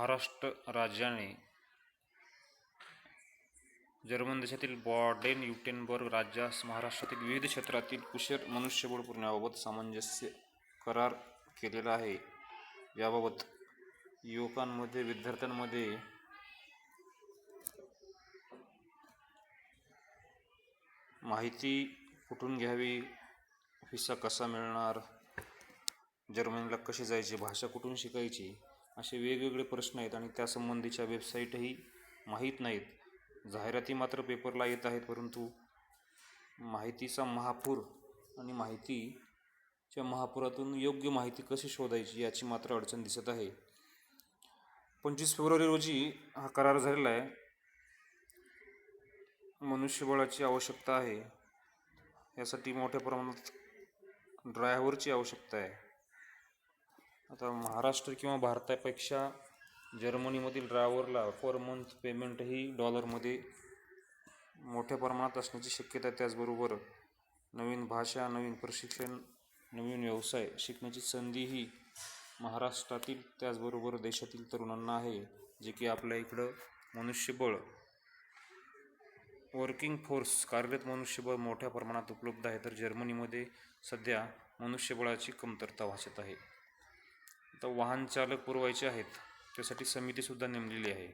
महाराष्ट्र राज्याने जर्मन देशातील बॉडेन युटेनबर्ग राज्यास महाराष्ट्रातील विविध क्षेत्रातील कुशल मनुष्यबळ पुरवण्याबाबत सामंजस्य करार केलेला आहे. याबाबत युवकांमध्ये विद्यार्थ्यांमध्ये माहिती कुठून घ्यावी? व्हिसा कसा मिळणार? जर्मनीला कशी जायची? भाषा कुठून शिकायची? असे वेगवेगळे प्रश्न आहेत आणि त्यासंबंधीच्या वेबसाईटही माहीत नाहीत. जाहिराती मात्र पेपरला येत आहेत परंतु माहितीचा महापूर आणि माहितीच्या महापुरातून योग्य माहिती कशी शोधायची याची मात्र अडचण दिसत आहे. पंचवीस फेब्रुवारी रोजी हा करार झालेला आहे. मनुष्यबळाची आवश्यकता आहे. यासाठी मोठ्या प्रमाणात ड्रायव्हरची आवश्यकता आहे. आता महाराष्ट्र किंवा भारतापेक्षा जर्मनीमधील ड्रायव्हरला पर मंथ पेमेंटही डॉलरमध्ये मोठ्या प्रमाणात असण्याची शक्यता त्याचबरोबर नवीन भाषा नवीन प्रशिक्षण नवीन व्यवसाय शिकण्याची संधीही महाराष्ट्रातील त्याचबरोबर देशातील तरुणांना आहे. जे की आपल्या इकडं मनुष्यबळ वर्किंग फोर्स कार्यरत मनुष्यबळ मोठ्या प्रमाणात उपलब्ध आहे. तर जर्मनीमध्ये सध्या मनुष्यबळाची कमतरता भासत आहे. आता वाहन चालक पुरवायचे आहेत त्यासाठी समितीसुद्धा नेमलेली आहे.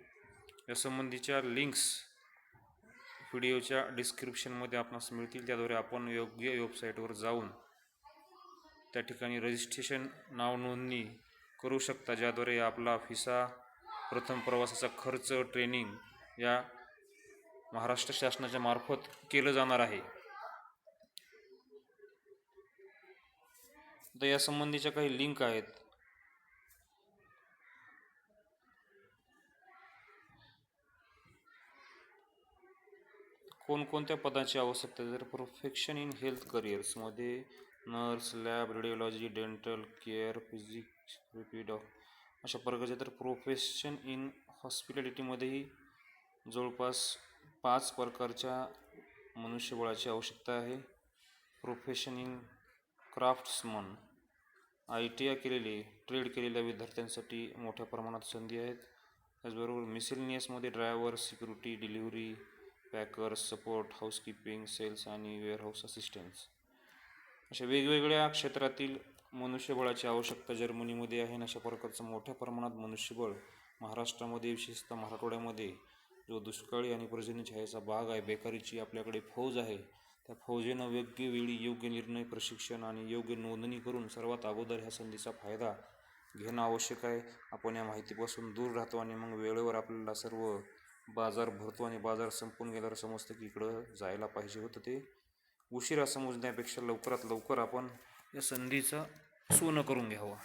यासंबंधीच्या लिंक्स व्हिडिओच्या डिस्क्रिप्शनमध्ये आपणास मिळतील. त्याद्वारे आपण योग्य वेबसाईटवर जाऊन त्या ठिकाणी रजिस्ट्रेशन नाव नोंदणी करू शकता ज्याद्वारे आपला फिसा प्रथम प्रवासाचा खर्च ट्रेनिंग या महाराष्ट्र शासनाच्या मार्फत केलं जाणार आहे. तर यासंबंधीच्या काही लिंक आहेत. कोणकोणत्या पदाची आवश्यकता आहे? तर profession in health करिअर्समध्ये nurse lab radiology dental care physics repeat अशा प्रकारचे तर प्रोफेशन इन हॉस्पिटॅलिटीमध्येही जवळपास पाच प्रकारच्या मनुष्यबळाची आवश्यकता आहे profession in craftsman I T I केलेले ट्रेड केलेल्या विद्यार्थ्यांसाठी मोठ्या प्रमाणात संधी आहेत त्याचबरोबर मिसेलिनियसमध्ये driver security delivery packers support housekeeping sales आणि वेअरहाऊस असिस्टन्स अशा वेगवेगळ्या क्षेत्रातील मनुष्यबळाची आवश्यकता जर्मनीमध्ये आहे आणि अशा प्रकारचं मोठ्या प्रमाणात मनुष्यबळ महाराष्ट्रामध्ये विशेषतः मराठवाड्यामध्ये जो दुष्काळी आणि पर्जन्यछायेचा भाग आहे बेकारीची आपल्याकडे फौज आहे त्या फौजेनं योग्य वेळी योग्य निर्णय प्रशिक्षण आणि योग्य नोंदणी करून सर्वात अगोदर ह्या संधीचा फायदा घेणं आवश्यक आहे. आपण या माहितीपासून दूर राहतो आणि मग वेळेवर आपल्याला सर्व बाजार भरतो आणि बाजार संपून गेल्यावर समजतं की इकडं जायला पाहिजे होतं ते. उशिरा समजण्यापेक्षा लवकरात लवकर आपण या संधीचं सोनं करून घ्यावं.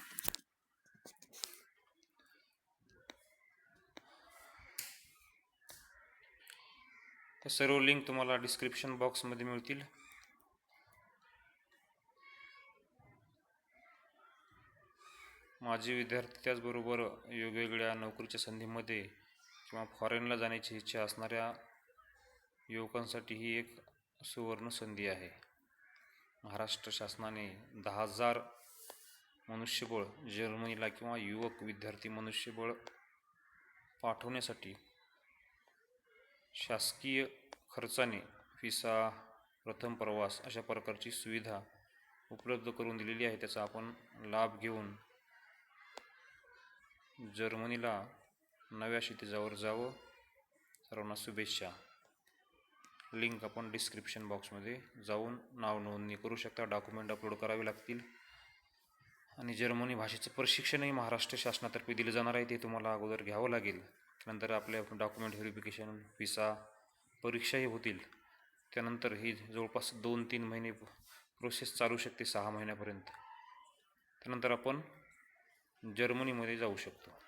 त्या सर्व लिंक तुम्हाला डिस्क्रिप्शन बॉक्समध्ये मिळतील. माजी विद्यार्थी त्याचबरोबर वेगवेगळ्या नोकरीच्या संधीमध्ये किंवा फॉरेनला जाण्याची इच्छा असणाऱ्या युवकांसाठी ही एक सुवर्ण संधी आहे. महाराष्ट्र शासनाने दहा हजार मनुष्यबळ जर्मनीला किंवा युवक विद्यार्थी मनुष्यबळ पाठवण्यासाठी शासकीय खर्चाने व्हिसा प्रथम प्रवास अशा प्रकारची सुविधा उपलब्ध करून दिलेली आहे. त्याचा आपण लाभ घेऊन जर्मनीला नव्या क्षितिजावर जावं. सर्वांना शुभेच्छा. लिंक आपण डिस्क्रिप्शन बॉक्समध्ये जाऊन नाव नोंदणी करू शकता. डॉक्युमेंट अपलोड करावे लागतील. आणि जर्मनी भाषेचं प्रशिक्षणही महाराष्ट्र शासनातर्फे दिलं जाणार आहे. ते तुम्हाला अगोदर घ्यावं लागेल. त्यानंतर आपल्या डॉक्युमेंट व्हेरिफिकेशन व्हिसा परीक्षाही होतील. त्यानंतर ही जवळपास दोन तीन महिने प्रोसेस चालू शकते सहा महिन्यापर्यंत. त्यानंतर आपण जर्मनीमध्ये जाऊ शकतो.